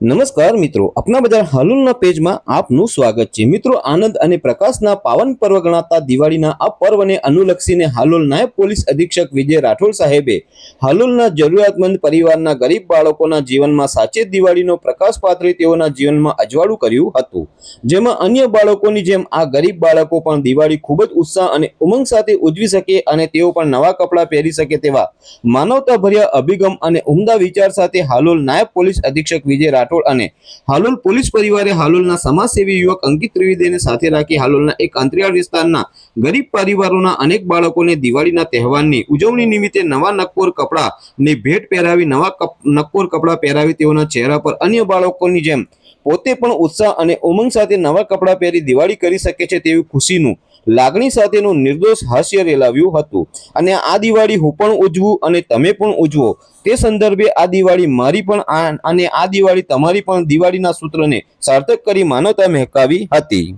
નમસ્કાર મિત્રો અપના બજાર હાલુલના પેજમાં આપનું સ્વાગત છે. મિત્રો, આનંદ અને પ્રકાશના પાવન પર્વ ગણાતા દિવાળીના આ પર્વને અનુલક્ષીને હાલોલ નાયબ પોલીસ અધિક્ષક વિજય રાઠોડ સાહેબે હાલોલના જરૂરિયાતમંદ પરિવારના ગરીબ બાળકોના જીવનમાં સાચે દિવાળીનો પ્રકાશ પાથરી તેઓના જીવનમાં અજવાળું કર્યું હતું. જેમાં અન્ય બાળકોની જેમ આ ગરીબ બાળકો પણ દિવાળી ખૂબ જ ઉત્સાહ અને ઉમંગ સાથે ઉજવી શકે અને તેઓ પણ નવા કપડાં પહેરી શકે તેવા માનવતાભર્યા અભિગમ અને ઉમદા વિચાર સાથે હાલોલ નાયબ પોલીસ અધિક્ષક વિજય રાઠોડ અને હાલોલ પોલીસ પરિવારે હાલોલના સમાજસેવી યુવક અંકિત ત્રિવેદીને સાથે રાખી હાલોલના એક અંતરિયાળ વિસ્તારના ગરીબ પરિવારોના અનેક બાળકોને દિવાળીના તહેવારની ઉજવણી નિમિત્તે નવા નક્કોર કપડાની ભેટ પહેરાવી, નવા નક્કોર કપડાં પહેરાવી તેઓના ચહેરા પર અન્ય બાળકોની જેમ પોતે પણ ઉત્સાહ અને ઉમંગ સાથે નવા કપડાં પહેરી દિવાળી કરી શકે છે તેવી ખુશીનું લાગણી સાથેનું નિર્દોષ હાસ્ય રેલાવ્યું હતું. અને આ દિવાળી હું પણ ઉજવું અને તમે પણ ઉજવો. તે સંદર્ભે આ દિવાળી મારી પણ અને આ દિવાળી તમારી પણ દિવાળીના સૂત્રને સાર્થક કરી માનવતા મહેકાવી હતી.